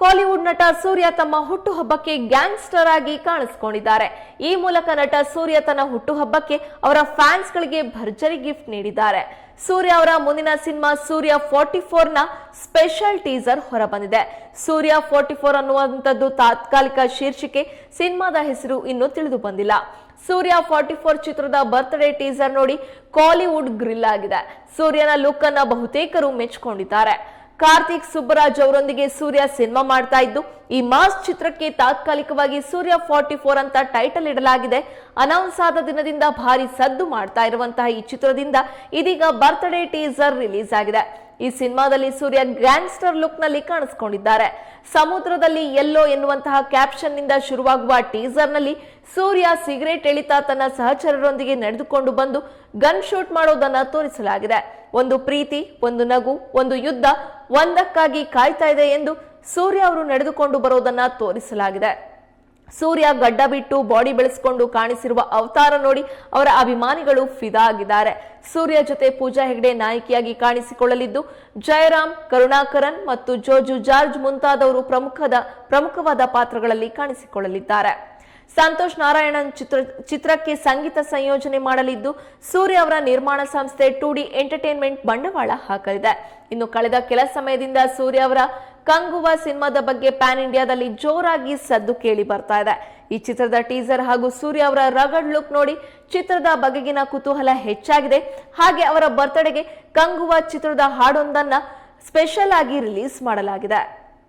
ಕಾಲಿವುಡ್ ನಟ ಸೂರ್ಯ ತಮ್ಮ ಹುಟ್ಟುಹಬ್ಬಕ್ಕೆ ಗ್ಯಾಂಗ್ಸ್ಟರ್ ಆಗಿ ಕಾಣಿಸಿಕೊಂಡಿದ್ದಾರೆ. ಈ ಮೂಲಕ ನಟ ಸೂರ್ಯ ತನ್ನ ಹುಟ್ಟುಹಬ್ಬಕ್ಕೆ ಅವರ ಫ್ಯಾನ್ಸ್ ಗಳಿಗೆ ಭರ್ಜರಿ ಗಿಫ್ಟ್ ನೀಡಿದ್ದಾರೆ. ಸೂರ್ಯ ಅವರ ಮುಂದಿನ ಸಿನಿಮಾ ಸೂರ್ಯ ಫಾರ್ಟಿ ಫೋರ್ನ ಸ್ಪೆಷಲ್ ಟೀಸರ್ ಹೊರಬಂದಿದೆ. ಸೂರ್ಯ ಫೋರ್ಟಿ ಫೋರ್ ಅನ್ನುವಂಥದ್ದು ತಾತ್ಕಾಲಿಕ ಶೀರ್ಷಿಕೆ ಸಿನಿಮಾದ ಹೆಸರು ಇನ್ನೂ ತಿಳಿದು ಬಂದಿಲ್ಲ. ಸೂರ್ಯ ಫಾರ್ಟಿ ಫೋರ್ ಚಿತ್ರದ ಬರ್ತ್ಡೇ ಟೀಸರ್ ನೋಡಿ ಕಾಲಿವುಡ್ ಗ್ರಿಲ್ ಆಗಿದೆ. ಸೂರ್ಯನ ಲುಕ್ ಅನ್ನ ಬಹುತೇಕರು ಮೆಚ್ಚಿಕೊಂಡಿದ್ದಾರೆ. ಕಾರ್ತಿಕ್ ಸುಬ್ಬರಾಜ್ ಅವರೊಂದಿಗೆ ಸೂರ್ಯ ಸಿನಿಮಾ ಮಾಡ್ತಾ ಇದ್ದು ಈ ಮಾಸ್ ಚಿತ್ರಕ್ಕೆ ತಾತ್ಕಾಲಿಕವಾಗಿ ಸೂರ್ಯ ಫಾರ್ಟಿ ಫೋರ್ ಅಂತ ಟೈಟಲ್ ಇಡಲಾಗಿದೆ. ಅನೌನ್ಸ್ ಆದ ದಿನದಿಂದ ಭಾರಿ ಸದ್ದು ಮಾಡ್ತಾ ಇರುವಂತಹ ಈ ಚಿತ್ರದಿಂದ ಇದೀಗ ಬರ್ತ್ಡೇ ಟೀಸರ್ ರಿಲೀಸ್ ಆಗಿದೆ. ಈ ಸಿನಿಮಾದಲ್ಲಿ ಸೂರ್ಯ ಗ್ಯಾಂಗ್ಸ್ಟರ್ ಲುಕ್ನಲ್ಲಿ ಕಾಣಿಸಿಕೊಂಡಿದ್ದಾರೆ. ಸಮುದ್ರದಲ್ಲಿ ಎಲ್ಲೋ ಎನ್ನುವಂತಹ ಕ್ಯಾಪ್ಷನ್ನಿಂದ ಶುರುವಾಗುವ ಟೀಸರ್ನಲ್ಲಿ ಸೂರ್ಯ ಸಿಗರೇಟ್ ಎಳಿತಾ ತನ್ನ ಸಹಚರರೊಂದಿಗೆ ನಡೆದುಕೊಂಡು ಬಂದು ಗನ್ ಶೂಟ್ ಮಾಡೋದನ್ನ ತೋರಿಸಲಾಗಿದೆ. ಒಂದು ಪ್ರೀತಿ, ಒಂದು ನಗು, ಒಂದು ಯುದ್ಧ ಒಂದಕ್ಕಾಗಿ ಕಾಯ್ತಾ ಇದೆ ಎಂದು ಸೂರ್ಯ ಅವರು ನಡೆದುಕೊಂಡು ಬರೋದನ್ನ ತೋರಿಸಲಾಗಿದೆ. ಸೂರ್ಯ ಗಡ್ಡ ಬಿಟ್ಟು ಬಾಡಿ ಬೆಳೆಸಿಕೊಂಡು ಕಾಣಿಸಿರುವ ಅವತಾರ ನೋಡಿ ಅವರ ಅಭಿಮಾನಿಗಳು ಫಿದಾ ಆಗಿದ್ದಾರೆ ಸೂರ್ಯ ಜೊತೆ ಪೂಜಾ ಹೆಗ್ಡೆ ನಾಯಕಿಯಾಗಿ ಕಾಣಿಸಿಕೊಳ್ಳಲಿದ್ದು, ಜಯರಾಮ್, ಕರುಣಾಕರನ್ ಮತ್ತು ಜೋಜು ಜಾರ್ಜ್ ಮುಂತಾದವರು ಪ್ರಮುಖದ ಪ್ರಮುಖವಾದ ಪಾತ್ರಗಳಲ್ಲಿ ಕಾಣಿಸಿಕೊಳ್ಳಲಿದ್ದಾರೆ. ಸಂತೋಷ್ ನಾರಾಯಣನ್ ಚಿತ್ರ ಚಿತ್ರಕ್ಕೆ ಸಂಗೀತ ಸಂಯೋಜನೆ ಮಾಡಲಿದ್ದು ಸೂರ್ಯ ಅವರ ನಿರ್ಮಾಣ ಸಂಸ್ಥೆ ಟು ಡಿ ಎಂಟರ್ಟೈನ್ಮೆಂಟ್ ಬಂಡವಾಳ ಹಾಕಲಿದೆ. ಇನ್ನು ಕಳೆದ ಕೆಲ ಸಮಯದಿಂದ ಸೂರ್ಯ ಅವರ ಕಂಗುವ ಸಿನಿಮಾದ ಬಗ್ಗೆ ಪ್ಯಾನ್ ಇಂಡಿಯಾದಲ್ಲಿ ಜೋರಾಗಿ ಸದ್ದು ಕೇಳಿ ಬರ್ತಾ ಇದೆ. ಈ ಚಿತ್ರದ ಟೀಸರ್ ಹಾಗೂ ಸೂರ್ಯ ಅವರ ರಗಡ್ ಲುಕ್ ನೋಡಿ ಚಿತ್ರದ ಬಗೆಗಿನ ಕುತೂಹಲ ಹೆಚ್ಚಾಗಿದೆ. ಹಾಗೆ ಅವರ ಬರ್ತ್ಡೇಗೆ ಕಂಗುವ ಚಿತ್ರದ ಹಾಡೊಂದನ್ನ ಸ್ಪೆಷಲ್ ಆಗಿ ರಿಲೀಸ್ ಮಾಡಲಾಗಿದೆ.